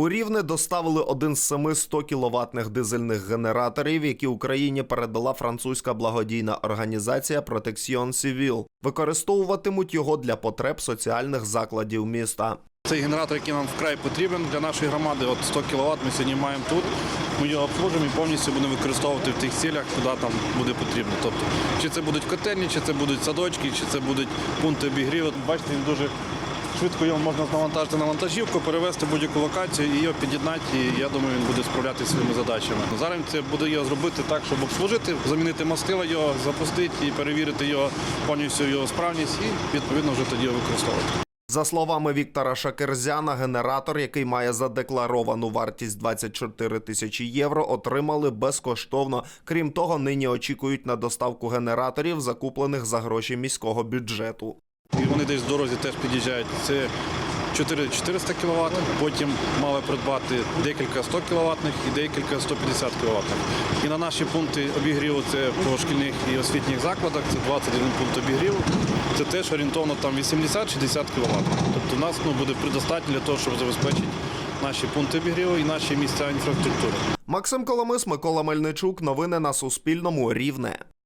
У Рівне доставили один з семи 100 кіловатних дизельних генераторів, які Україні передала французька благодійна організація Protection Civil. Використовуватимуть його для потреб соціальних закладів міста. Цей генератор, який нам вкрай потрібен для нашої громади, от 100 кВт ми сьогодні маємо тут. Ми його обслужимо і повністю будемо використовувати в тих цілях, куди там буде потрібно. Тобто, чи це будуть котельні, чи це будуть садочки, чи це будуть пункти обігріву. Бачите, він дуже швидко його можна навантажити на вантажівку, перевезти будь-яку локацію і його під'єднати. І я думаю, він буде справлятися своїми задачами. Зараз це буде його зробити так, щоб обслужити, замінити мастила його, запустити і перевірити його повністю його справність і відповідно вже тоді його використовувати. За словами Віктора Шакерзяна, генератор, який має задекларовану вартість 24 тисячі євро, отримали безкоштовно. Крім того, нині очікують на доставку генераторів, закуплених за гроші міського бюджету. І вони десь в дорозі теж під'їжджають. Це 4 400 кВт, потім мали придбати декілька 100 кВт і декілька 150 кВт. І на наші пункти обігріву це по шкільних і освітніх закладах, це 21 пункт обігріву. Це теж орієнтовно там 80-60 кВт. Тобто у нас ну, буде предостатньо для того, щоб забезпечити наші пункти обігріву і наші місця інфраструктури. Максим Коломис, Микола Мельничук. Новини на Суспільному. Рівне.